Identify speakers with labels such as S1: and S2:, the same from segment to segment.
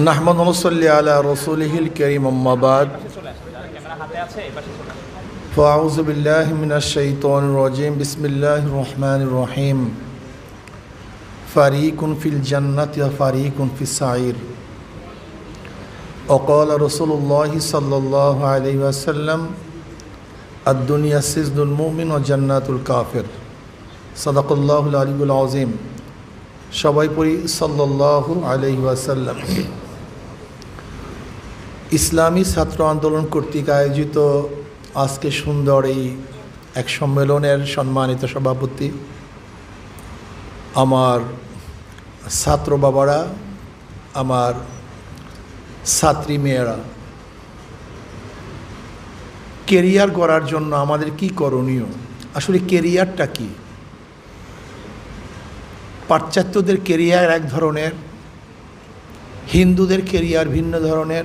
S1: নাহমদ নসল্লি আলা রসুলহিল করিম আম্মাবাদ فأعوذ بالله من الشيطان الرجيم بسم الله الرحمن الرحيم فريق في الجنة وفريق في السعير وقال رسول الله صلى الله عليه وسلم الدنيا سجن المؤمن وجنات الكافر صدق الله العلي العظيم সবাই পড়ি সাল্লাহ আলহি ওয়াসাল্লাম ইসলামী ছাত্র আন্দোলন কর্তৃক আয়োজিত আজকে সুন্দর এই এক সম্মেলনের সম্মানিত সভাপতি আমার ছাত্র বাবারা, আমার ছাত্রী মেয়েরা। কেরিয়ার করার জন্য আমাদের কি করণীয়? আসলে কেরিয়ারটা কী? পাশ্চাত্যদের কেরিয়ার এক ধরনের, হিন্দুদের কেরিয়ার ভিন্ন ধরনের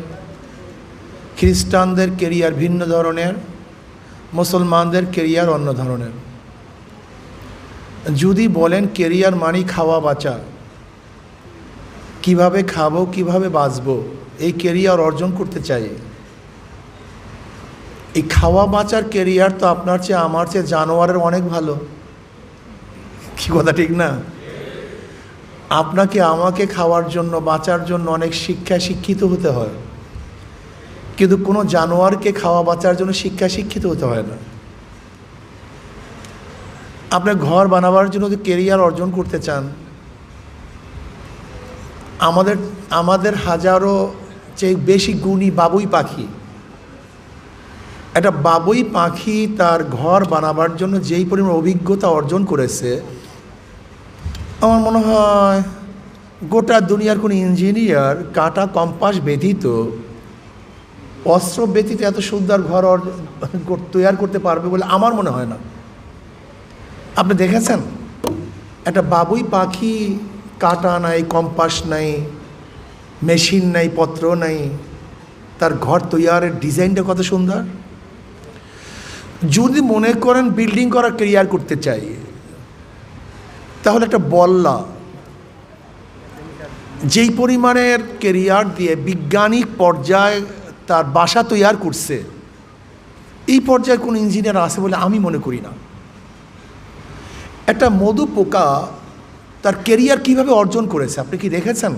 S1: খ্রিস্টানদের কেরিয়ার ভিন্ন ধরনের, মুসলমানদের কেরিয়ার অন্য ধরনের। যদি বলেন কেরিয়ার মানি খাওয়া বাঁচা, কীভাবে খাব, কীভাবে বাঁচবো, এই কেরিয়ার অর্জন করতে চাই। এই খাওয়া বাঁচার কেরিয়ার তো আপনার চেয়ে আমার চেয়ে জানোয়ারের অনেক ভালো। কি কথা, ঠিক না? আপনাকে আমাকে খাওয়ার জন্য, বাঁচার জন্য অনেক শিক্ষা শিক্ষিত হতে হয়। কিন্তু কোনো জানোয়ারকে খাওয়া বাঁচার জন্য শিক্ষা শিক্ষিত হতে হয় না। আপনি ঘর বানাবার জন্য যদি কেরিয়ার অর্জন করতে চান, আমাদের আমাদের হাজারো চেয়ে বেশি গুণী বাবুই পাখি, একটা বাবুই পাখি তার ঘর বানাবার জন্য যেই পরিমাণ অভিজ্ঞতা অর্জন করেছে, আমার মনে হয় গোটা দুনিয়ার কোনো ইঞ্জিনিয়ার কাটা কম্পাস ব্যতীত অস্ত্র ব্যতীত এত সুন্দর ঘর তৈরি করতে পারবে বলে আমার মনে হয় না। আপনি দেখেছেন? একটা বাবুই পাখি কাটা নাই, কম্পাস নাই, মেশিন নাই, পত্র নাই, তার ঘর তৈয়ারের ডিজাইনটা কত সুন্দর? যদি মনে করেন বিল্ডিং করার ক্রিয়ার করতে চাই, তাহলে একটা বল্লা, যেই পরিমাণের কেরিয়ার দিয়ে বিজ্ঞানিক পর্যায়ে তার বাসা তৈয়ার করছে, এই পর্যায়ে কোনো ইঞ্জিনিয়ার আছে বলে আমি মনে করি না। একটা মধু পোকা তার কেরিয়ার কীভাবে অর্জন করেছে, আপনি কি দেখেছেন?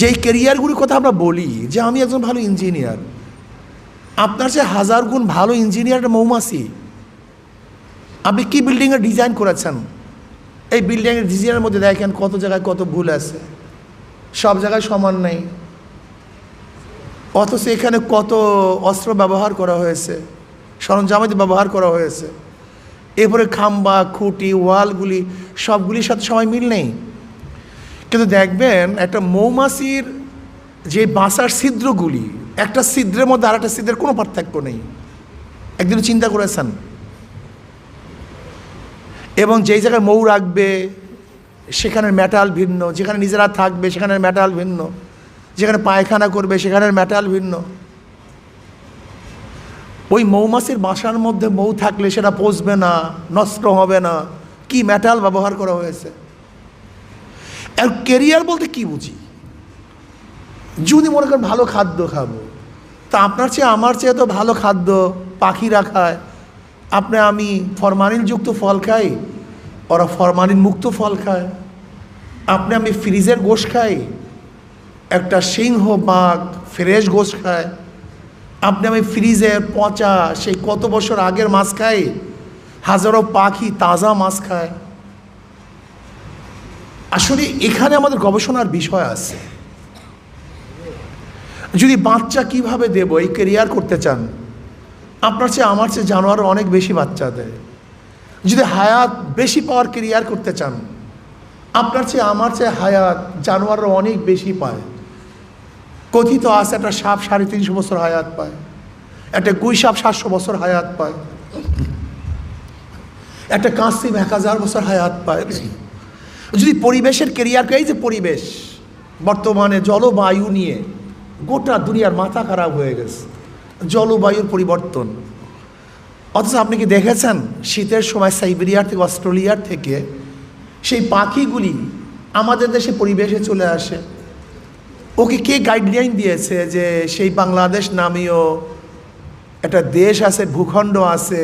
S1: যেই কেরিয়ারগুলির কথা আমরা বলি, যে আমি একজন ভালো ইঞ্জিনিয়ার, আপনার যে হাজার গুণ ভালো ইঞ্জিনিয়ার একটা মৌমাছি, আপনি কী বিল্ডিংয়ের ডিজাইন করেছেন? এই বিল্ডিংয়ের ডিজাইনের মধ্যে দেখেন কত জায়গায় কত ভুল আছে, সব জায়গায় সমান নেই। অথচ এখানে কত অস্ত্র ব্যবহার করা হয়েছে, সরঞ্জামাদি ব্যবহার করা হয়েছে। এরপরে খাম্বা, খুঁটি, ওয়ালগুলি, সবগুলির সাথে সবাই মিল নেই। কিন্তু দেখবেন একটা মৌমাছির যে বাসার ছিদ্রগুলি, একটা ছিদ্রের মধ্যে আর একটা ছিদ্রের কোনো পার্থক্য নেই। একদিন চিন্তা করেছেন? এবং যেই জায়গায় মৌ রাখবে, সেখানের মেটাল ভিন্ন, যেখানে নিজেরা থাকবে, সেখানের ম্যাটাল ভিন্ন। যেখানে পায়খানা করবে সেখানের ম্যাটাল ভিন্ন। ওই মৌমাছির বাসার মধ্যে মৌ থাকলে সেটা পচবে না, নষ্ট হবে না। কি ম্যাটাল ব্যবহার করা হয়েছে? আর কেরিয়ার বলতে কি বুঝি? যদি মনে করেন ভালো খাদ্য খাব, তা আপনার চেয়ে আমার চেয়ে তো ভালো খাদ্য পাখিরা খায়। আপনি আমি ফরমালিনযুক্ত ফল খাই, ওরা ফরমালিন মুক্ত ফল খায়। আপনি আমি ফ্রিজের গোশ খাই একটা সিংহ বাঘ ফ্রেশ গোশ খায়। আপনি আমি ফ্রিজের পচা, সেই কত বছর আগের মাছ খাই, হাজারো পাখি তাজা মাছ খায়। আসলে এখানে আমাদের গবেষণার বিষয় আছে। যদি বাচ্চা কীভাবে দেব, এই কেরিয়ার করতে চান, আপনার চেয়ে আমার চেয়ে জানোয়ার অনেক বেশি বাচ্চা দেয়। যদি হায়াত বেশি পাওয়ার কেরিয়ার করতে চান, আপনার চেয়ে আমার চেয়ে হায়াত জানোয়াররা অনেক বেশি পায়। কথিত আছে একটা সাপ সাড়ে তিনশো বছর হায়াত পায়, একটা গুই সাপ সাতশো বছর হায়াত পায়, একটা কাঁসিম এক হাজার বছর হায়াত পায়। যদি পরিবেশের কেরিয়ারকে, এই যে পরিবেশ, বর্তমানে জলবায়ু নিয়ে গোটা দুনিয়ার মাথা খারাপ হয়ে গেছে, জলবায়ুর পরিবর্তন। অথচ আপনি কি দেখেছেন, শীতের সময় সাইবেরিয়ার থেকে, অস্ট্রেলিয়ার থেকে সেই পাখিগুলি আমাদের দেশে পরিবেশে চলে আসে। ওকে কে গাইডলাইন দিয়েছে যে সেই বাংলাদেশ নামীয় একটা দেশ আছে, ভূখণ্ড আছে,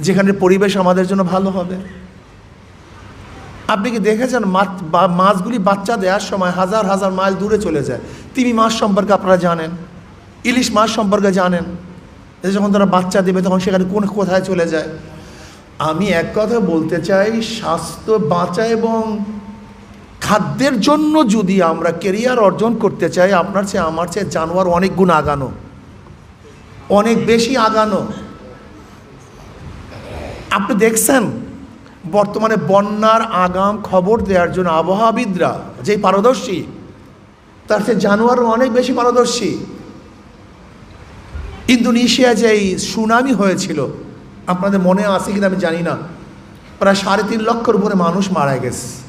S1: যেখানে পরিবেশ আমাদের জন্য ভালো হবে? আপনি কি দেখেছেন মাছ মাছগুলি বাচ্চা দেওয়ার সময় হাজার হাজার মাইল দূরে চলে যায়? তিমি মাছ সম্পর্কে আপনারা জানেন? ইলিশ মাছ সম্পর্কে জানেন? যখন তারা বাচ্চা দেবে, তখন সেখানে কোন কোথায় চলে যায়? আমি এক কথা বলতে চাই, স্বাস্থ্য বাঁচা এবং খাদ্যের জন্য যদি আমরা কেরিয়ার অর্জন করতে চাই, আপনার চেয়ে আমার চেয়ে জানোয়ার অনেক গুণ আগানো। অনেক বেশি আগানো। আপনি দেখছেন, বর্তমানে বন্যার আগাম খবর দেওয়ার জন্য আবহাওয়াবিদরা যেই পারদর্শী, তার চেয়ে জানোয়ারও অনেক বেশি পারদর্শী। ইন্দোনেশিয়া যে এই সুনামি হয়েছিল, আপনাদের মনে আছে কিনা আমি জানি না। প্রায় সাড়ে তিন লক্ষর উপরে মানুষ মারা গেছে।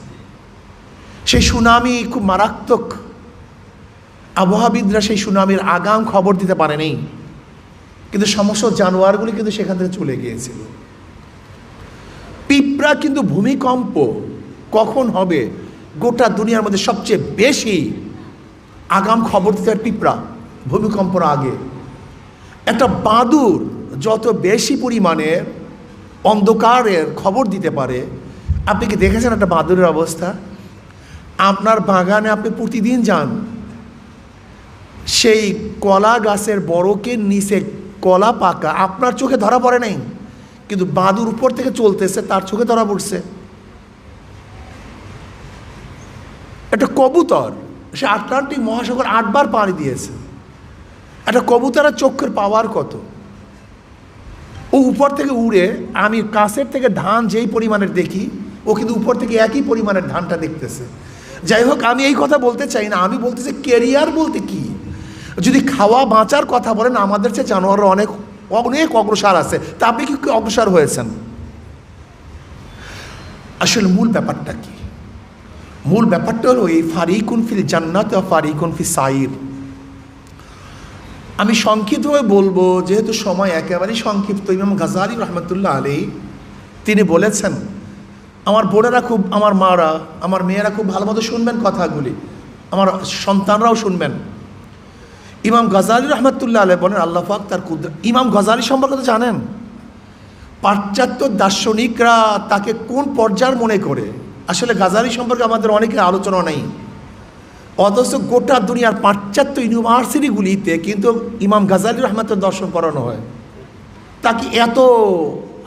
S1: সেই সুনামি খুব মারাত্মক। আবহাওয়াবিদরা সেই সুনামির আগাম খবর দিতে পারেনি কিন্তু সমস্ত জানোয়ারগুলি কিন্তু সেখান থেকে চলে গিয়েছিল। পিঁপড়া কিন্তু ভূমিকম্প কখন হবে? গোটা দুনিয়ার মধ্যে সবচেয়ে বেশি আগাম খবর দিতে পিঁপড়া ভূমিকম্পর আগে। একটা বাদুর যত বেশি পরিমাণে অন্ধকারের খবর দিতে পারে, আপনি কি দেখেছেন একটা বাদুরের অবস্থা? আপনার বাগানে আপনি প্রতিদিন যান। সেই কলা গাছের বড়কের নিচে কলা পাকা, আপনার চোখে ধরা পড়ে নাই। কিন্তু বাদুর উপর থেকে চলতেছে, তার চোখে ধরা পড়ছে। একটা কবুতর, সে আটলান্টিক মহাসাগর আটবার পাড়ি দিয়েছে। একটা কবুতরের চোখের পাওয়ার কত? ও উপর থেকে উড়ে, আমি কাছের থেকে ধান যেই পরিমাণের দেখি, ও কিন্তু উপর থেকে একই পরিমাণের ধানটা দেখতেছে। যাই হোক, আমি এই কথা বলতে চাই না। আমি বলতে চাই কেরিয়ার বলতে কি? যদি খাওয়া বাঁচার কথা বলেন, আমাদের চেয়ে জানোয়াররা অনেক অনেক অগ্রসর আছে। তা আপনি কি অগ্রসর হয়েছেন? আসলে মূল ব্যাপারটা কি? মূল ব্যাপারটা হলো এই ফারিকুন ফিল জান্নাত ফারিকুন ফি সাইর। আমি সংক্ষিপ্তভাবে বলব, যেহেতু সময় একেবারেই সংক্ষিপ্ত, ইমাম গাজারি রহমতুল্লাহ আলী তিনি বলেছেন আমার বোনেরা খুব, আমার মারা, আমার মেয়েরা খুব ভালো মতো শুনবেন কথাগুলি। আমার সন্তানরাও শুনবেন। ইমাম গজালি রহমতুল্লাহ আলহ বলেন, আল্লাহ পাক তার কুদ্র ইমাম গজালি সম্পর্কে তো জানেন? পাশ্চাত্য দার্শনিকরা তাকে কোন পর্যায়ের মনে করে? আসলে গাজালি সম্পর্কে আমাদের অনেকের আলোচনা নেই। অথচ গোটা দুনিয়ার পাশ্চাত্য ইউনিভার্সিটিগুলিতে কিন্তু ইমাম গাজালি রহমতের দর্শন করানো হয়। তাকে এত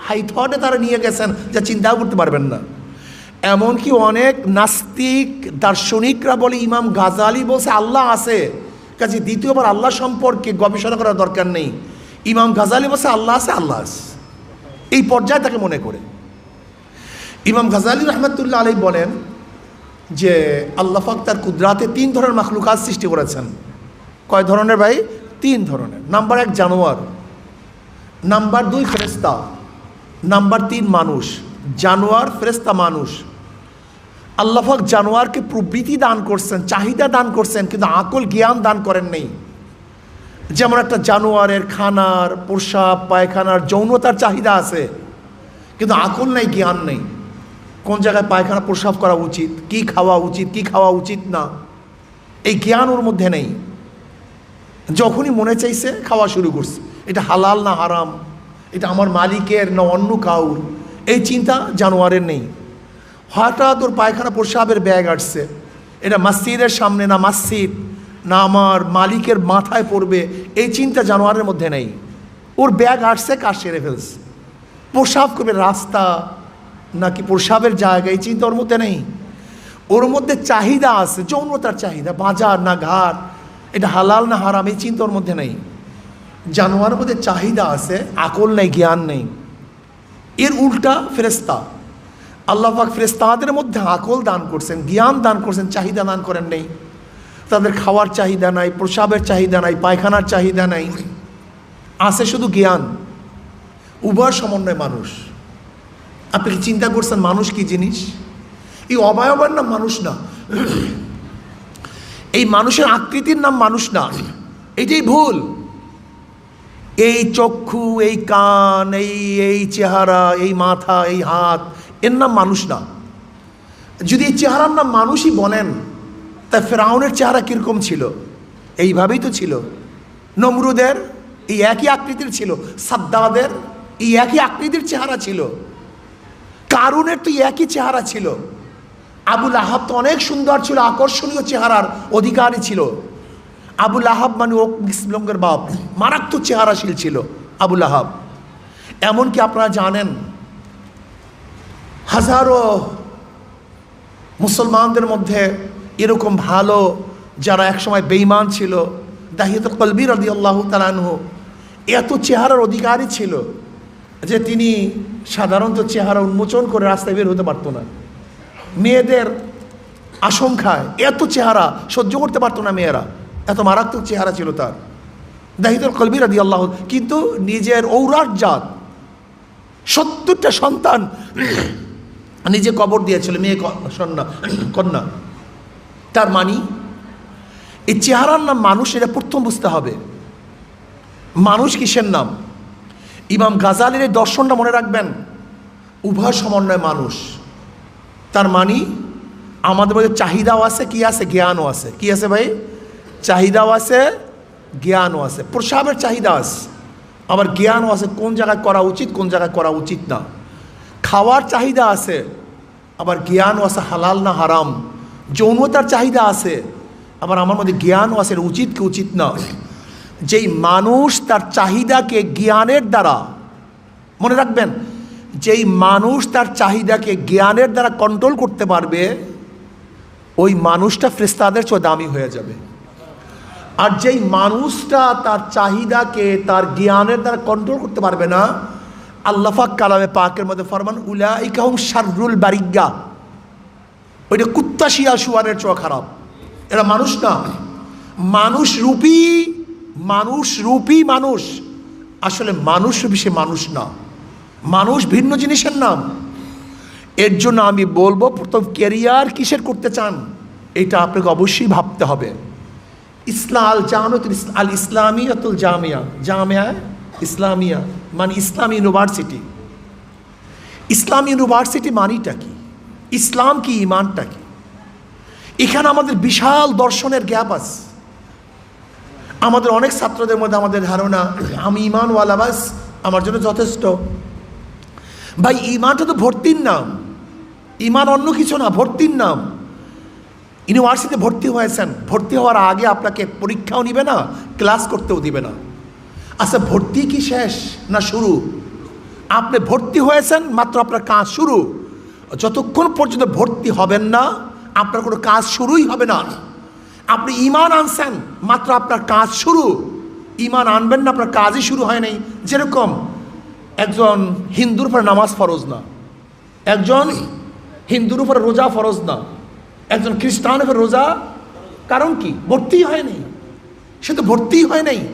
S1: হাই থটে তারা নিয়ে গেছেন যা চিন্তাও করতে পারবেন না। এমনকি অনেক নাস্তিক, দার্শনিকরা বলে ইমাম গাজালি বলছে, আল্লাহ আছে। কাজে দ্বিতীয়বার আল্লাহ সম্পর্কে গবেষণা করার দরকার নেই। ইমাম গাজালি বলছে, আল্লাহ আছে আল্লাহ আছে। এই পর্যায়ে তাকে মনে করে। ইমাম গাজালি রহমতুল্লাহ আলাই বলেন যে, আল্লাহ আল্লাহাক তার কুদরাতে তিন ধরনের মাখলুকাত সৃষ্টি করেছেন। কয় ধরনের ভাই? তিন ধরনের। নাম্বার এক জানোয়ার। নাম্বার দুই ফেরেস্তা নাম্বার তিন মানুষ। জানোয়ার ফেরেস্তা মানুষ। আল্লাহাক জানোয়ারকে প্রবৃতি দান করছেন, চাহিদা দান করছেন, কিন্তু আকল জ্ঞান দান করেন নেই। যেমন একটা জানোয়ারের খানার প্রসাব পায়খানার যৌনতার চাহিদা আছে, কিন্তু আকল নেই, জ্ঞান নেই। কোন জায়গায় পায়খানা প্রসাব করা উচিত? কি খাওয়া উচিত, কি খাওয়া উচিত না? এই জ্ঞান ওর মধ্যে নেই। যখনই মনে চাইছে, খাওয়া শুরু করছে। এটা হালাল না হারাম? এটা আমার মালিকের না অন্য কাউর? এই চিন্তা জানোয়ারের নেই। হঠাৎ ওর পায়খানা প্রসাবের ব্যাগ আসছে। এটা মসজিদের সামনে না মসজিদ, না আমার মালিকের মাথায় পড়বে। এই চিন্তা জানোয়ারের মধ্যে নেই। ওর ব্যাগ আসছে, কাজ সেরে ফেলছে। প্রসাব করবে রাস্তা, নাকি প্রসাবের জায়গা? এই চিন্তা ওর মধ্যে নেই। ওর মধ্যে চাহিদা আছে, যৌনতার চাহিদা, বাজার না ঘাট। এটা হালাল না হারাম, এই চিন্তা ওর মধ্যে নেই। জানোয়ারের মধ্যে চাহিদা আছে, আকল নেই, জ্ঞান নেই। এর উল্টা ফেরেস্তা আল্লাহ পাক ফেরেস্তাদের মধ্যে আকল দান করছেন, জ্ঞান দান করছেন, চাহিদা দান করেন নেই। তাদের খাওয়ার চাহিদা নাই, প্রসাবের চাহিদা নাই, পায়খানার চাহিদা নাই। আছে শুধু জ্ঞান। উভয় সমন্বয় মানুষ। আপনি কি চিন্তা করছেন মানুষ কি জিনিস? এই অবয়বের নাম মানুষ না। এই মানুষের আকৃতির নাম মানুষ না। এটাই ভুল। এই চক্ষু, এই কান, এই এই চেহারা, এই মাথা, এই হাত, এর নাম মানুষ না। যদি এই চেহারার নাম মানুষই বলেন, তা ফেরাউনের চেহারা কীরকম ছিল? এইভাবেই তো ছিল। নমরুদের এই একই আকৃতির ছিল, সাদ্দাদের এই একই আকৃতির চেহারা ছিল। কারুনের তো একই চেহারা ছিল। আবুল আহাব তো অনেক সুন্দর ছিল, আকর্ষণীয় চেহারার অধিকারী ছিল। আবুল আহাব মানে ও ইসলামের বাপ। মারাত্মক চেহারাশীল ছিল আবুল আহাব। এমনকি আপনারা জানেন, হাজারো মুসলমানদের মধ্যে এরকম ভালো যারা একসময় বেইমান ছিল দাহিয়ত কলবির আদি আল্লাহ তালানহ এত চেহারার অধিকারী ছিল যে তিনি সাধারণত চেহারা উন্মোচন করে রাস্তায় বের হতে পারতো না। মেয়েদের আশঙ্কায় এত চেহারা সহ্য করতে পারতো না মেয়েরা। এত মারাত্মক চেহারা ছিল তার। দাহিদুল কলবির আদি আল্লাহ কিন্তু নিজের ঔরাট জাত, সত্তরটা সন্তান নিজে কবর দিয়েছিল, মেয়ে সন্না, কন্যা। তার মানি, এই চেহারার নাম মানুষ, এটা প্রথম বুঝতে হবে। মানুষ কিসের নাম? ইমাম গাজালের এই দর্শনটা মনে রাখবেন, উভয় সমন্বয় মানুষ। তার মানি, আমাদের মধ্যে চাহিদাও আছে, কি আছে? জ্ঞানও আছে। কি আছে ভাই? চাহিদাও আছে, জ্ঞানও আছে। প্রসাবের চাহিদা আছে। আবার জ্ঞানও আছে, কোন জায়গায় করা উচিত, কোন জায়গায় করা উচিত না। খাওয়ার চাহিদা আছে, আবার জ্ঞানও আছে, হালাল না হারাম। যৌনতার চাহিদা আছে, আবার আমার মধ্যে জ্ঞানও আছে, উচিত কি উচিত না। যেই মানুষ তার চাহিদাকে জ্ঞানের দ্বারা, মনে রাখবেন, যেই মানুষ তার চাহিদাকে জ্ঞানের দ্বারা কন্ট্রোল করতে পারবে, ওই মানুষটা ফ্রেস্তাদের চেয়ে দামি হয়ে যাবে। আর যেই মানুষটা তার চাহিদাকে, তার জ্ঞানের দ্বারা কন্ট্রোল করতে পারবে না আল্লাফাক কালামে পাকের মধ্যে ফরমান উলা ইকাহুম শাররুল বারিজ্ঞা ওইটা কুত্তা শিয়া শুয়ারের চোয়া খারাপ। এরা মানুষ না। মানুষ রূপী মানুষ রূপী মানুষ। আসলে মানুষ রূপী সে মানুষ না। মানুষ ভিন্ন জিনিসের নাম। এর জন্য আমি বলব, প্রথম ক্যারিয়ার কিসের করতে চান? এটা আপনাকে অবশ্যই ভাবতে হবে। ইসলাম আল জামাতুল আল ইসলামিয়াতুল জামিয়া। জামিয়া ইসলামিয়া। মানে ইসলাম ইউনিভার্সিটি। ইসলাম ইউনিভার্সিটি মানিটা কি? ইসলাম কি ইমানটা কি? এখানে আমাদের বিশাল দর্শনের গ্যাপ আছে। আমাদের অনেক ছাত্রদের মধ্যে আমাদের ধারণা, আমি ইমানওয়ালা বাস, আমার জন্য যথেষ্ট। ভাই, ইমানটা তো ভর্তির নাম। ইমান অন্য কিছু না, ভর্তির নাম। ইউনিভার্সিটিতে ভর্তি হয়েছেন। ভর্তি হওয়ার আগে আপনাকে পরীক্ষাও নিবে না, ক্লাস করতেও দিবে না। আচ্ছা ভর্তি কি শেষ না শুরু? আপনি ভর্তি হয়েছেন, মাত্র আপনার কাজ শুরু। যতক্ষণ পর্যন্ত ভর্তি হবেন না, আপনার কোনো কাজ শুরুই হবে না। আপনি ইমান আনছেন, মাত্র আপনার কাজ শুরু। ইমান আনবেন না, আপনার কাজই শুরু হয় নাই। যেরকম একজন হিন্দুর উপরে নামাজ ফরজ না। একজন হিন্দুর উপরে রোজা ফরজ না। একজন খ্রিস্টানের রোজা কারণ কি? ভর্তি হয় নাই। সে তো ভর্তি হয় নাই।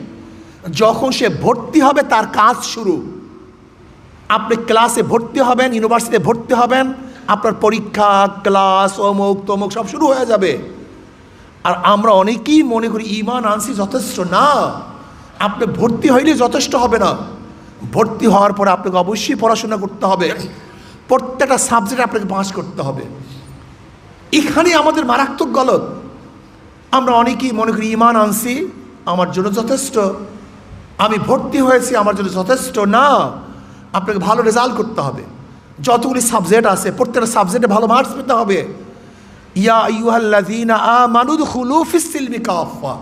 S1: যখন সে ভর্তি হবে, তার কাজ শুরু। আপনি ক্লাসে ভর্তি হবেন, ইউনিভার্সিটিতে ভর্তি হবেন, আপনার পরীক্ষা, ক্লাস, অমুক, তমুক, সব শুরু হয়ে যাবে। আর আমরা অনেকেই মনে করি, ইমান আনছি যথেষ্ট। না, আপনি ভর্তি হইলে যথেষ্ট হবে না। ভর্তি হওয়ার পরে আপনাকে অবশ্যই পড়াশোনা করতে হবে। প্রত্যেকটা সাবজেক্ট আপনাকে পাস করতে হবে। এখানে আমাদের মারাত্মক গলত। আমরা অনেকেই মনে করি ইমান আনছি, আমার জন্য যথেষ্ট। আমি ভর্তি হয়েছি, আমার জন্য যথেষ্ট। না, আপনাকে ভালো রেজাল্ট করতে হবে। যতগুলি সাবজেক্ট আছে, প্রত্যেকটা সাবজেক্টে ভালো মার্কস পেতে হবে। ইয়া সিলমি কাফা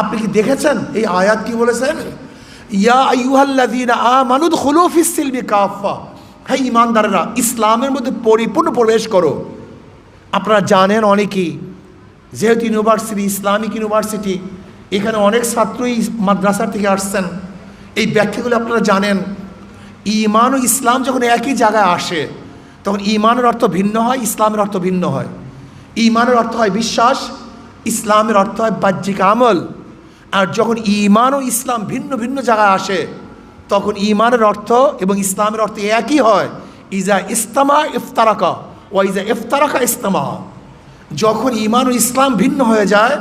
S1: আপনি কি দেখেছেন এই আয়াত কি বলেছেন ইয়া আইয়ুহাল্লাযীনা আমানুদ খুলু ফিস সিলমি কাফা হে ইমানদারেরা, ইসলামের মধ্যে পরিপূর্ণ প্রবেশ করো। আপনারা জানেন অনেকেই যেহেতু ইউনিভার্সিটি, ইসলামিক ইউনিভার্সিটি, এখানে অনেক ছাত্রই মাদ্রাসা থেকে আসছেন। এই ব্যাখ্যাগুলো আপনারা জানেন। ইমান ও ইসলাম যখন একই জায়গায় আসে, তখন ইমানের অর্থ ভিন্ন হয়, ইসলামের অর্থ ভিন্ন হয়। ইমানের অর্থ হয় বিশ্বাস, ইসলামের অর্থ হয় বাহ্যিক আমল। আর যখন ইমান ও ইসলাম ভিন্ন ভিন্ন জায়গায় আসে, তখন ইমানের অর্থ এবং ইসলামের অর্থ একই হয়। ইজা ইস্তামা ইফতারাকা। ও ইজা ইফতারাকা ইস্তামা যখন ইমান ও ইসলাম ভিন্ন হয়ে যায়,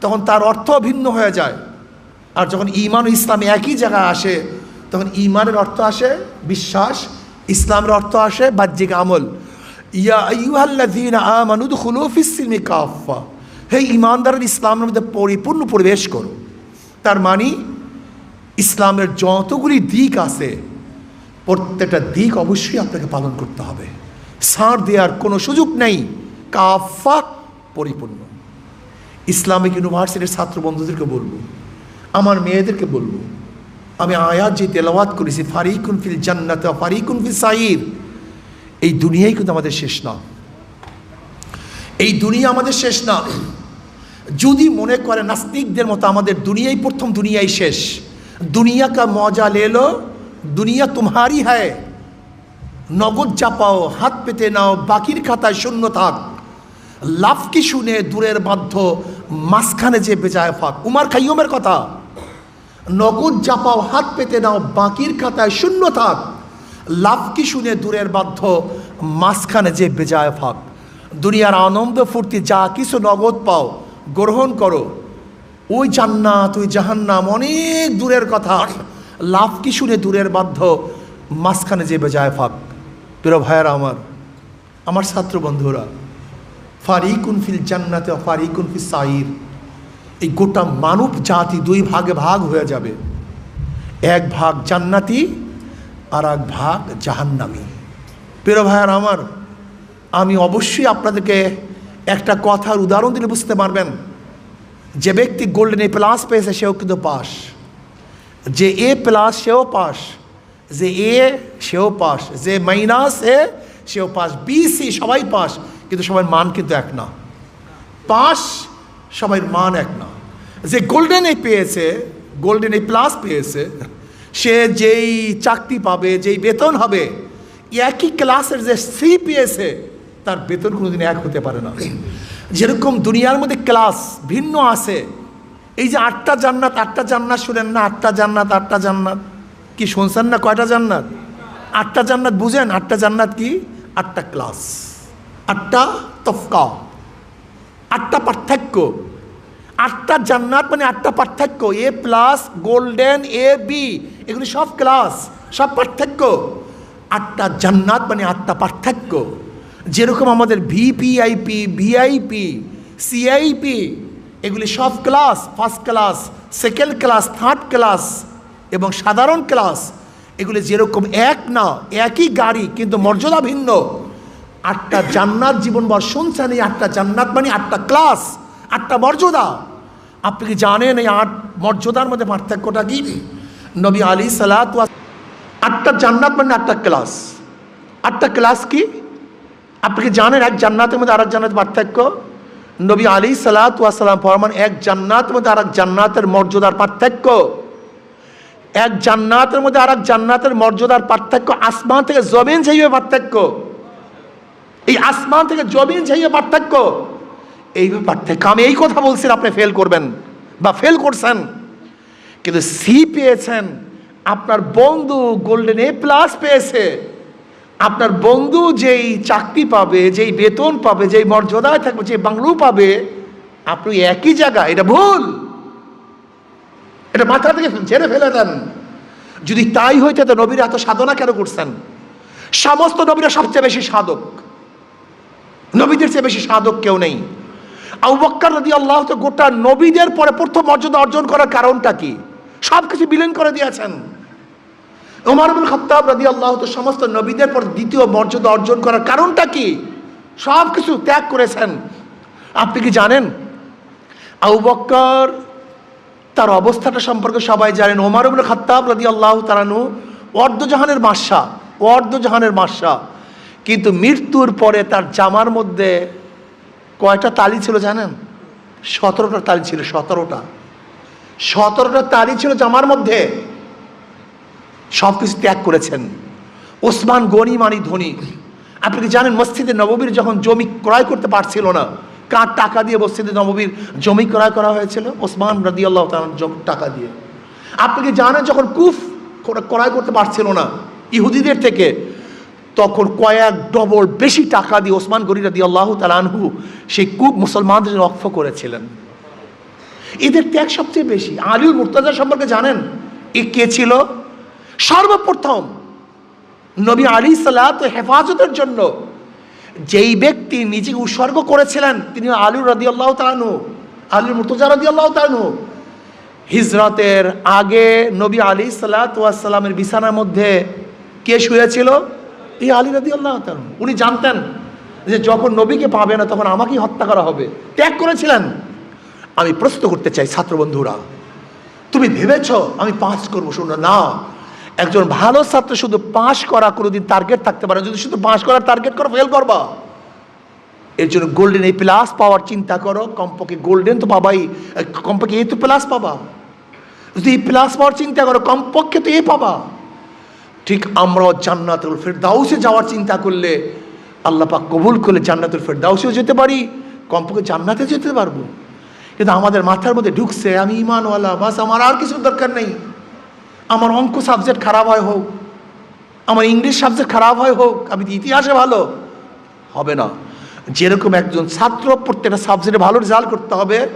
S1: তখন তার অর্থ ভিন্ন হয়ে যায়। আর যখন ইমান ও ইসলাম একই জায়গায় আসে, তখন ইমানের অর্থ আসে বিশ্বাস, ইসলামের অর্থ আসে বাহ্যিক আমল। কাফা হে ইমানদারের ইসলামের মধ্যে পরিপূর্ণ প্রবেশ করো। তার মানে ইসলামের যতগুলি দিক আছে, প্রত্যেকটা দিক অবশ্যই আপনাকে পালন করতে হবে। সার দেওয়ার কোনো সুযোগ নেই। কাফা পরিপূর্ণ। ইসলামিক ইউনিভার্সিটির ছাত্র বন্ধুদেরকে বলব, আমার মেয়েদেরকে বলব, আমি আয়াত যে তেলাওয়াত করেছি, ফারিকুন ফিল জান্নাত ফারিকুন ফিল সাইর, এই দুনিয়াই কিন্তু আমাদের শেষ না। এই দুনিয়া আমাদের শেষ না। যদি মনে করে নাস্তিকদের মতো আমাদের দুনিয়াই প্রথম, দুনিয়াই শেষ। দুনিয়া কা মজা লেলো দুনিয়া তোমারই হ্যায়। নগদ চাপাও হাত পেতে নাও, বাকির খাতায় শূন্য থাক। লাভ কি শুনে দূরের বাধ্য, মাঝখানে যে বেজায় ফাঁক। উমার খাইয়মের কথা। নগদ চাপাও হাত পেতে নাও, বাকির খাতায় শূন্য থাক। লাভ কি শুনে দূরের বাধ্য, মাঝখানে যে বেজায় ফাঁক। দুনিয়ার আনন্দ ফুর্তি যা কিছু নগদ পাও, গ্রহণ করো। ওই জান্নাত, ওই জাহান্নাম অনেক দূরের কথা। লাভ কি শুনে দূরের বাধ্য, মাঝখানে যে বেজায় ফাঁক। প্রিয় ভাইয়ারা আমার আমার ছাত্র বন্ধুরা, ফারিকুন ফিল জান্নাতে ফারিকুন ফিল সাইর, এই গোটা মানব জাতি দুই ভাগে ভাগ হয়ে যাবে। এক ভাগ জান্নাতি আর এক ভাগ জাহান্নামি। প্রিয় ভাইয়ার আমার, আমি অবশ্যই আপনাদেরকে একটা কথার উদাহরণ দিলে বুঝতে পারবেন যে ব্যক্তি গোল্ডেন এ প্লাস পেয়েছে, সেও কিন্তু পাস। যে এ প্লাস সেও পাস। যে এ, সেও পাস। যে মাইনাস এ, সেও পাস। বি, সি, সবাই পাস। কিন্তু সবার মান কিন্তু এক না। পাস সবাই মান এক না। যে গোল্ডেন এ পেয়েছে, গোল্ডেন এ প্লাস পেয়েছে, সে যেই চাকরি পাবে, যেই বেতন হবে, একই ক্লাসের যে সি পেয়েছে, তার বেতন কোনোদিন এক হতে পারে না। যেরকম দুনিয়ার মধ্যে ক্লাস ভিন্ন আছে, এই যে আটটা জান্নাত আটটা জান্নাত শুনেন না, আটটা জান্নাত আটটা জান্নাত। কি শুনছেন না কয়টা জান্নাত? আটটা জান্নাত বুঝেন? আটটা জান্নাত কি? আটটা ক্লাস। আটটা তফকা। আটটা পার্থক্য। আটটা জান্নাত মানে আটটা পার্থক্য। A plus, golden, A, B. এগুলি সব ক্লাস, সব পার্থক্য। আটটা জান্নাত মানে আটটা পার্থক্য। যেরকম আমাদের ভিপিআইপি, ভিআইপি, সিআইপি, এগুলি সব class, first class, second class, third class এবং সাধারণ ক্লাস, এগুলি যেরকম এক না, একই গাড়ি, কিন্তু মর্যাদা ভিন্ন। আটটা জান্নাত জীবনভর শুনছেন এই আটটা জান্নাত মানে আটটা ক্লাস, আটটা মর্যাদা। আপনি কি জানেন এই আট মর্যাদার মধ্যে পার্থক্যটা কি? নবী আলী সালাত আটটা জান্নাত মানে আটটা ক্লাস। আটটা ক্লাস কি? আপনি কি জানেন এক জান্নাতের মধ্যে আরেক জান্নাত পার্থক্য? নবী আলী সালাতাম ফরমান এক জান্নাতের মধ্যে আরেক জান্নাতের মর্যাদার পার্থক্য। এক জান্নাতের মধ্যে আর এক জান্নাতের মর্যাদার পার্থক্য, আসমান থেকে জমিন যাইবে পার্থক্য। এই আসমান থেকে জমিন যাইবে পার্থক্য। এইভাবে পার্থক্য। আমি এই কথা বলছি, আপনি ফেল করবেন বা ফেল করছেন। কিন্তু সি পেয়েছেন, আপনার বন্ধু গোল্ডেন এ প্লাস পেয়েছে। আপনার বন্ধু যেই চাকরি পাবে, যেই বেতন পাবে, যেই মর্যাদায় থাকবে যে বাংলু পাবে, আপনি একই জায়গা এটা ভুল। এটা মাথা থেকে ছেড়ে ফেলে দেন। যদি তাই হইতে তো নবীরা এত সাধনা কেন করছেন? সমস্ত নবীরা সবচেয়ে বেশি সাধক। নবীদের চেয়ে বেশি সাধক কেউ নেই। আউবক্কর রদি আল্লাহ তো গোটা নবীদের পরে প্রথম মর্যাদা অর্জন করার কারণটা কি? সব কিছু বিলীন করে দিয়েছেন। ওমর আবুল খত্তাব রাদি আল্লাহ তো সমস্ত নবীদের পর দ্বিতীয় মর্যাদা অর্জন করার কারণটা কি? সব কিছু ত্যাগ করেছেন। আপনি কি জানেন? আবু তার অবস্থাটা সম্পর্কে সবাই জানেন। ওমর আবুল খত্তাব রাদি আল্লাহ তারানু অর্ধজাহানের মাসা অর্ধজাহানের মাসা কিন্তু মৃত্যুর পরে তার জামার মধ্যে কয়টা তালি ছিল জানেন? সতেরোটা তালি ছিল, সতেরোটা। সতেরোটা তালি ছিল জামার মধ্যে। সব কিছু ত্যাগ করেছেন। ওসমান গনি মানি ধনী। আপনি কি জানেন মসজিদে নববীর যখন জমি ক্রয় করতে পারছিল না কার টাকা দিয়ে মসজিদে নববীর জমি ক্রয় করা হয়েছিল? ওসমান রাদি আল্লাহ টাকা দিয়ে। আপনি কি জানেন যখন কুফ ক্রয় করতে পারছিল না ইহুদিদের থেকে, তখন কয়েক ডবল বেশি টাকা দিয়ে ওসমান গরি রাদি আল্লাহ তালানহু সেই কুফ মুসলমানদের অক্ষ করেছিলেন। এদের ত্যাগ সবচেয়ে বেশি। আলিউল মুর্তাজা সম্পর্কে জানেন? এ কে ছিল? সর্বপ্রথম নবী আলী সালাত হেফাজতের জন্য যেই ব্যক্তি নিজেকে উৎসর্গ করেছিলেন, তিনি আলু রদি আল্লাহ তালানু আলু মুর্তজা রদি আল্লাহ তালানু হিজরতের আগে নবী আলী সাল্লাতামের বিছানার মধ্যে কে শুয়েছিল? এই আলী রদি আল্লাহ তালানু উনি জানতেন যে যখন নবীকে পাবে না, তখন আমাকেই হত্যা করা হবে। ত্যাগ করেছিলেন। আমি প্রশ্ন করতে চাই ছাত্র বন্ধুরা, তুমি ভেবেছ আমি পাস করব? শুনো না একজন ভালো ছাত্র শুধু পাস করা কোনোদিন টার্গেট থাকতে পারে যদি শুধু পাস করার টার্গেট করো ফেল করবা। এর জন্য গোল্ডেন এই প্লাস পাওয়ার চিন্তা করো। কমপক্ষে গোল্ডেন তো পাবাই। কমপক্ষে এই তো প্লাস পাবা। যদি এই প্লাস পাওয়ার চিন্তা করো, কমপক্ষে তো এই পাবা। ঠিক আমরাও জান্নাতুল ফেরদাউসে যাওয়ার চিন্তা করলে আল্লাহ পাক কবুল করলে জান্নাতুল ফেরদাউসেও যেতে পারি, কমপক্ষে জান্নাতে যেতে পারব। কিন্তু আমাদের মাথার মধ্যে ঢুকছে, আমি ইমানওয়ালা, বাস, আমার আর কিছুর দরকার নেই। আমার অঙ্ক সাবজেক্ট খারাপ হয় হোক, আমার ইংলিশ সাবজেক্ট খারাপ হয় হোক, আমি ইতিহাসে ভালো। হবে না। যেরকম একজন ছাত্র প্রত্যেকটা সাবজেক্টে ভালো রেজাল্ট করতে হবে,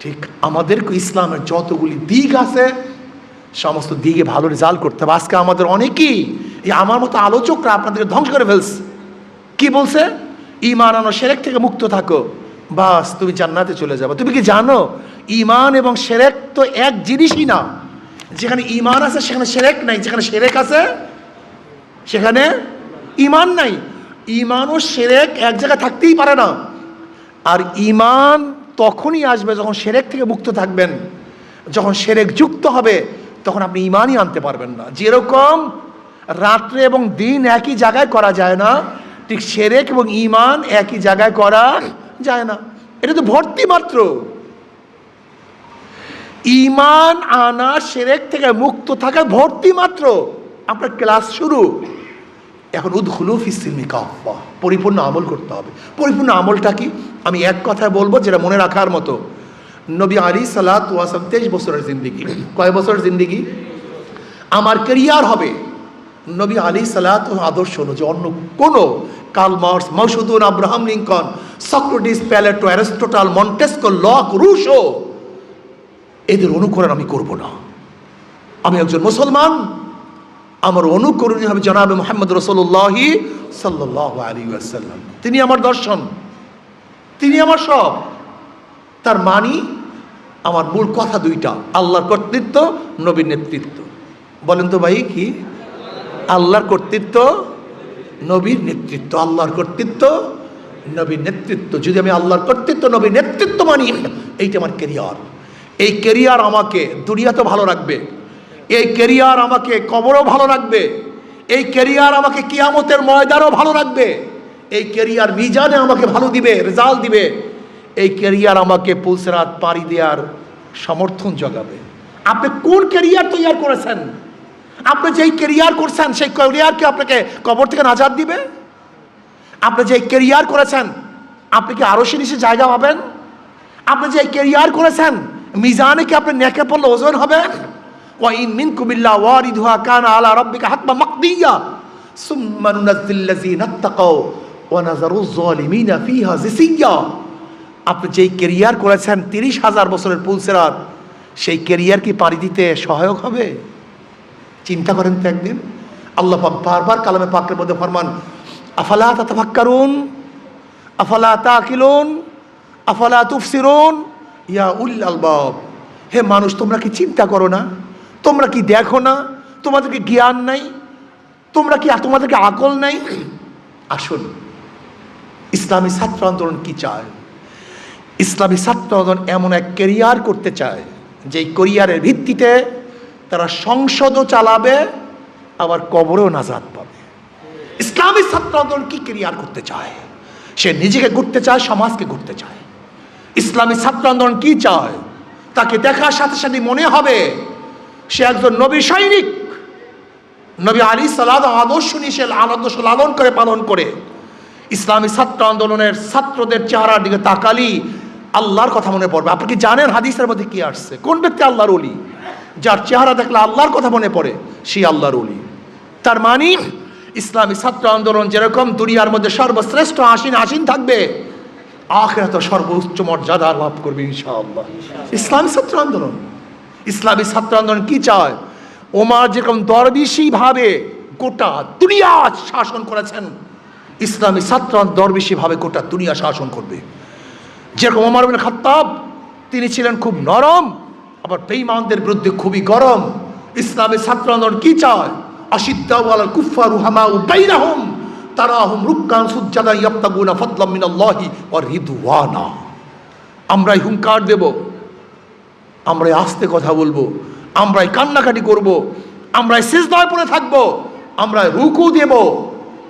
S1: ঠিক আমাদেরকে ইসলামের যতগুলি দিক আছে, সমস্ত দিকে ভালো রেজাল্ট করতে হবে। আজকে আমাদের অনেকেই এই আমার মতো আলোচকরা আপনাদেরকে ধ্বংস করে ফেলছে। কি বলছে? ইমান আনো সেরেক থেকে মুক্ত থাকো। বাস, তুমি জান্নাতে চলে যাবে। তুমি কি জানো? ইমান এবং সেরেক তো এক জিনিসই না। যেখানে ইমান আছে, সেখানে সেরেক নাই। যেখানে সেরেক আছে, সেখানে ইমান নাই। ইমান ও সেরেক এক জায়গায় থাকতেই পারে না। আর ইমান তখনই আসবে যখন সেরেক থেকে মুক্ত থাকবেন। যখন সেরেক যুক্ত হবে, তখন আপনি ইমানই আনতে পারবেন না। যেরকম রাত্রে এবং দিন একই জায়গায় করা যায় না, ঠিক সেরেক এবং ইমান একই জায়গায় করা যায় না। এটা তো ভর্তি মাত্র। ইমান আনা সেরেক থেকে মুক্ত থাকা ভর্তি মাত্র। আপনার ক্লাস শুরু। এখন উদ্হুলু ফিসিলমি কাফা পরিপূর্ণ আমল করতে হবে। পরিপূর্ণ আমলটা কি? আমি এক কথায় বলব যেটা মনে রাখার মতো। নবী আলী সালাত ওয়াসাম তেইশ বছরের জিন্দিগি। কয় বছরের জিন্দিগি? আমার কেরিয়ার হবে। নবী আলী সালাত আদর্শ অনুযায়ী অন্য কোনো Karl Marx, মৌসুদুন Abraham Lincoln, Socrates, Plato, Aristotle, Montesquieu Locke Rousseau এদের অনুকরণ আমি করব না। আমি একজন মুসলমান, আমার অনুকরণী হবে জনাবে মোহাম্মদ রসল্লাহি সাল্লাহ আলী আসাল্লাম তিনি আমার দর্শন, তিনি আমার সব। তার মানি আমার মূল কথা দুইটা, আল্লাহর কর্তৃত্ব, নবীর নেতৃত্ব। বলেন তো ভাই কি? আল্লাহর কর্তৃত্ব, নবীর নেতৃত্ব। আল্লাহর কর্তৃত্ব, নবীর নেতৃত্ব। যদি আমি আল্লাহর কর্তৃত্ব, নবীর নেতৃত্ব মানি, এইটা আমার কেরিয়ার এই কেরিয়ার আমাকে দুনিয়াতে ভালো রাখবে। এই কেরিয়ার আমাকে কবরও ভালো রাখবে। এই কেরিয়ার আমাকে কিয়ামতের ময়দানও ভালো রাখবে। এই কেরিয়ার মিজানে আমাকে ভালো দিবে, রেজাল্ট দিবে। এই কেরিয়ার আমাকে পুলসরাত পাড়ি দেওয়ার সমর্থন জগাবে। আপনি কোন কেরিয়ার তৈরি করেছেন? আপনি যেই কেরিয়ার করছেন, সেই কেরিয়ারকে আপনাকে কবর থেকে নাজাদ দিবে? আপনি যে কেরিয়ার করেছেন, আপনি কি আরও নিচে জায়গা পাবেন? আপনি যে কেরিয়ার করেছেন মিজানে কি আপনার নেকে পড়লে ওজন হবে? ওয়াইন মিন কুমিল্লা ওয়ারি ধুয়া কান আলা রব্বিকা হাতমা মাকদিয়া। সুম্মা নুনাজ্জিল্লাযিনা তাকাও ওয়া নাযারু যালিমিনা ফিহা জিসিয়া আপনি যেই কেরিয়ার করেছেন তিরিশ হাজার বছরের পুলসেরাত সেই কেরিয়ার কি পাড়ি দিতে সহায়ক হবে? চিন্তা করেন তো একদিন। আল্লাহ বারবার কালামে পাকের মধ্যে ফরমান, আফালা তাতাফাক্কারুন, আফালা তাকিলুন, আফালা তুফসিরুন ইয়া উল আলবাব হে মানুষ, তোমরা কি চিন্তা করো না? তোমরা কি দেখো না? তোমাদেরকে জ্ঞান নাই? তোমরা কি তোমাদেরকে আকল নাই? আসুন, ইসলামী ছাত্র আন্দোলন কি চায়? ইসলামী ছাত্র আন্দোলন এমন এক কেরিয়ার করতে চায়, যেই কেরিয়ারের ভিত্তিতে তারা সংসদও চালাবে, আবার কবরেও নাজাদ পাবে। ইসলামী ছাত্র আন্দোলন কি কেরিয়ার করতে চায়? সে নিজেকে ঘুরতে চায়, সমাজকে ঘুরতে চায়। ইসলামী ছাত্র আন্দোলন কি চায়? তাকে দেখার সাথে সাথে মনে হবে, সে একজন নবী সৈনিক। নবী আলী সালাদ আদর্শ নিয়ে সে আদর্শ লালন করে, পালন করে। ইসলামী ছাত্র আন্দোলনের ছাত্রদের চেহারার দিকে তাকালি, আল্লাহর কথা মনে পড়বে। আপনি কি জানেন হাদিসের মধ্যে কি আসছে? কোন ব্যক্তি আল্লাহর অলি যার চেহারা দেখলে আল্লাহর কথা মনে পড়ে সেই আল্লাহর অলি তার মানে ইসলামী ছাত্র আন্দোলন যেরকম দুনিয়ার মধ্যে সর্বশ্রেষ্ঠ আসীন আসীন থাকবে। আখেরাত সর্বোচ্চ মর্যাদা লাভ করবে ইনশাআল্লাহ। ইসলামী ছাত্র আন্দোলন। ইসলামী ছাত্র আন্দোলন কি চায়? ওমার যেরকম দরবিশি ভাবে গোটা দুনিয়া শাসন করেছেন, ইসলামী ছাত্র দরবেশিভাবে গোটা দুনিয়া শাসন করবে। যেরকম ওমার বিন খাত্তাব, তিনি ছিলেন খুব নরম, আবার বেঈমানদের বিরুদ্ধে খুবই গরম। ইসলামী ছাত্র আন্দোলন কি চায়? আশিদ্দাওয়াল কুফারু হামাউ বাইনাহুম। তারাহুম রুক্কান সুজ্জাদা ইয়াবতাগুনা ফাদলাম মিনাল্লাহি ওয়া রিদওয়ানা। আমরাই হুঙ্কার দেব, আমরাই আস্তে কথা বলব, আমরাই কান্নাকাটি করব, আমরাই শেষদয় পড়ে থাকব, আমরাই রুকু দেব,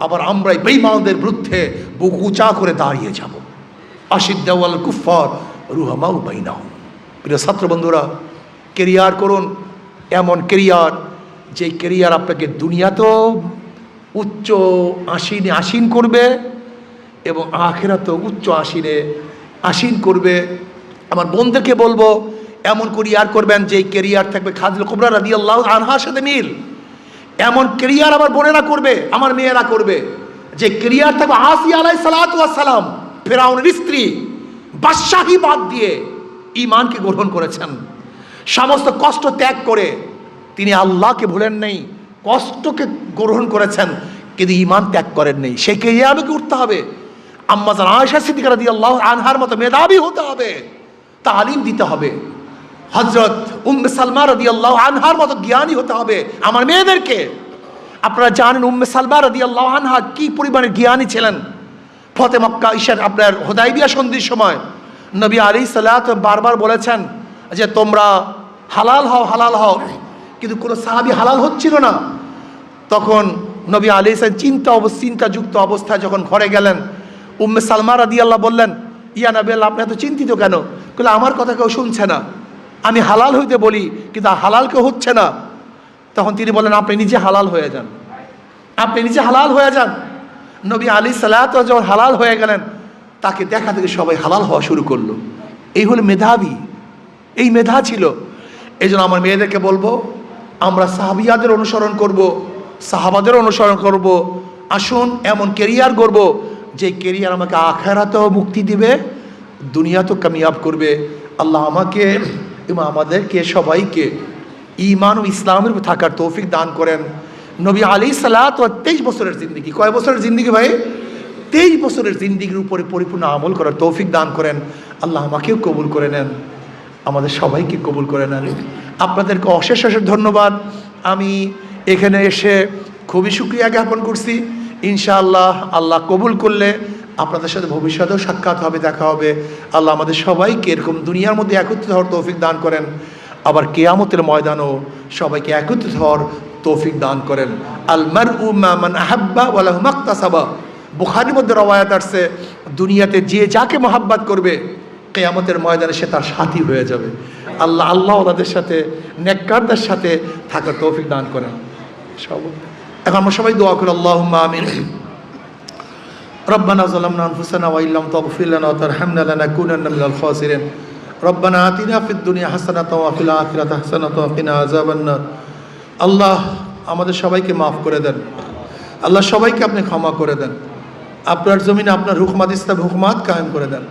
S1: আবার আমরাই বেঈমানদের বিরুদ্ধে বুক উঁচা করে দাঁড়িয়ে যাব। আশিদ্দাওয়াল কুফার রুহামাউ বাইনাহুম। প্রিয় ছাত্র বন্ধুরা কেরিয়ার করুন, এমন কেরিয়ার যে কেরিয়ার আপনাকে দুনিয়াতেও উচ্চ আসীনে আসীন করবে এবং আখেরাতেও উচ্চ আসীনে আসীন করবে। আমার বন্ধুকে বলব, এমন কেরিয়ার করবেন যে কেরিয়ার থাকবে। খাজল কুবরা রাদি আল্লাহ আনহার সাথে মিল। এমন কেরিয়ার আমার বোনেরা করবে, আমার মেয়েরা করবে। যে কেরিয়ার থাকবে আসি আলাই সালাম, ফেরাউনের স্ত্রী, বাদশাহী বাদ দিয়ে ইমানকে গ্রহণ করেছেন। সমস্ত কষ্ট ত্যাগ করে তিনি আল্লাহকে ভুলেন নেই। কষ্টকে গ্রহণ করেছেন, কিন্তু ইমান ত্যাগ করেন নেই। সেই কেরিয়ার আমাকে উঠতে হবে। আম্মাজান আয়সা সিদ্দিকার দিয়ে আল্লাহ আনহার মতো মেধাবী হতে হবে, তালিম দিতে হবে। হজরত উম্মে সালমা রদি আল্লাহ আনহার মতো জ্ঞানী হতে হবে আমার মেয়েদেরকে। আপনারা জানেন উম্মে সালমা রদি আল্লাহ আনহা কি পরিমাণে জ্ঞানী ছিলেন? ফতে মক্কা ঈশার আপনার হোদাইবিয়া সন্ধির সময় নবী আলী সাল্লাহ বারবার বলেছেন যে তোমরা হালাল হও হালাল হও। কিন্তু কোনো সাহাবি হালাল হচ্ছিল না। তখন নবী আলি সাহেব চিন্তা অব চিন্তাযুক্ত অবস্থায় যখন ঘরে গেলেন, উম্মে সালমা রাদি আল্লাহ বললেন, ইয়া নবী আল্লাহ, আপনি এত চিন্তিত কেন? বলে আমার কথা কেউ শুনছে না। আমি হালাল হইতে বলি, কিন্তু হালাল কেউ হচ্ছে না। তখন তিনি বলেন আপনি নিজে হালাল হয়ে যান। আপনি নিজে হালাল হয়ে যান। নবী আলী সালাত যখন হালাল হয়ে গেলেন, তাকে দেখা থেকে সবাই হালাল হওয়া শুরু করল। এই হলো মেধাবী। এই মেধা ছিল। এই জন্য আমার মেয়েদেরকে বলব আমরা সাহাবিয়াদের অনুসরণ করব, সাহাবাদের অনুসরণ করব। আসুন, এমন কেরিয়ার গড়ব, যে কেরিয়ার আমাকে আখেরাতেও মুক্তি দিবে, দুনিয়াতেও কামিয়াব করবে। আল্লাহ আমাকে এবং আমাদেরকে, সবাইকে ইমান ও ইসলামের থাকার তৌফিক দান করেন। নবী আলী সালাত তেইশ বছরের জিন্দিগি। কয় বছরের জিন্দিগি ভাই? তেইশ বছরের জিন্দিগির উপরে পরিপূর্ণ আমল করার তৌফিক দান করেন। আল্লাহ আমাকেও কবুল করে নেন। আমাদের সবাইকে কবুল করে নেন। আপনাদেরকে অশেষ অশেষ ধন্যবাদ। আমি এখানে এসে খুবই সুক্রিয়া জ্ঞাপন করছি। ইনশাআল্লাহ আল্লাহ কবুল করলে আপনাদের সাথে ভবিষ্যতেও সাক্ষাৎ হবে, দেখা হবে। আল্লাহ আমাদের সবাইকে এরকম দুনিয়ার মধ্যে একত্রিত হওয়ার তৌফিক দান করেন। আবার কেয়ামতের ময়দানও সবাইকে একত্রিত হওয়ার তৌফিক দান করেন। আলমার উমান আহাব্বা ওয়ালাহ মাক্তাসাবা। বুখারির মধ্যে রওয়ায়াত আসছে, দুনিয়াতে যে যাকে মহাব্বাত করবে কেয়ামতের ময়দানে সে তার সাথী হয়ে যাবে আল্লাহ আল্লাহ ওনাদের সাথে নেককারদের সাথে থাকার তৌফিক দান করেন সব এখন আমরা সবাই দোয়া করি আল্লাহ আমিন ربنا ظلمنا انفسنا وان لم تغفر لنا وترحمنا لنكونن من الخاسرين ربنا آتنا في الدنيا حسنة وفي الآخرة حسنة وقنا عذاب النار আল্লাহ আমাদের সবাইকে মাফ করে দেন আল্লাহ সবাইকে আপনি ক্ষমা করে দেন আপনার জমিনে আপনার হুকুমাত ইসলাম হুকুমাত কায়েম করে দেন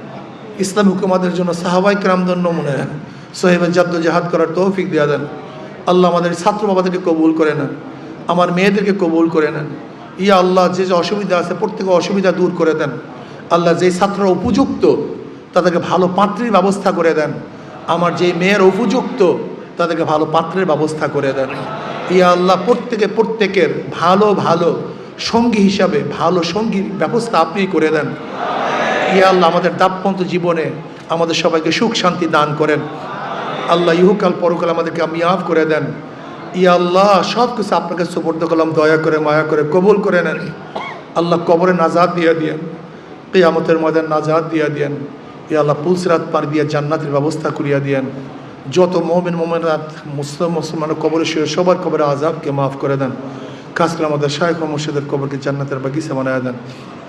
S1: ইসলাম হুকুমাতের জন্য সাহাবাই মনে সোহেবের জাদ্দ জাহাদ করার তৌফিক দেওয়া দেন। আল্লাহ আমাদের ছাত্র বাবাদেরকে কবুল করে নেন। আমার মেয়েদেরকে কবুল করে নেন। ইয়া আল্লাহ, যে যে অসুবিধা আছে, প্রত্যেকে অসুবিধা দূর করে দেন। আল্লাহ যেই ছাত্ররা উপযুক্ত, তাদেরকে ভালো পাত্রীর ব্যবস্থা করে দেন। আমার যেই মেয়ের উপযুক্ত, তাদেরকে ভালো পাত্রের ব্যবস্থা করে দেন। ইয়া আল্লাহ, প্রত্যেকে প্রত্যেকের ভালো ভালো সঙ্গী হিসাবে, ভালো সঙ্গীর ব্যবস্থা আপনি করে দেন। ইয়া আল্লাহ, আমাদের দাপ্পন্ত জীবনে আমাদের সবাইকে সুখ শান্তি দান করেন। আল্লাহ ইহুকাল পরকাল আমাদেরকে আমিয়াব করে দেন। ইয়া আল্লাহ সব কিছু আপনাকে সুপর্দ করলাম দয়া করে, মায়া করে, কবুল করে নেন। আল্লাহ কবরে নাজাদ দিয়ে দিয়েন। কেয়ামতের ময়দান নাজাদ দিয়ে দিয়েন। ইয়া আল্লাহ পুলসিরাত পার দিয়ে জান্নাতের ব্যবস্থা করিয়া দিয়েন। যত মোমেন, মোমেনাত, মুসলিম, মুসলমানের কবরে শুয়ে সবার কবরে আজাবকে মাফ করে দেন। খাস করে আমাদের শায়খ মুর্শিদের কবরকে জান্নাতের বাগিচা বানায় দেন।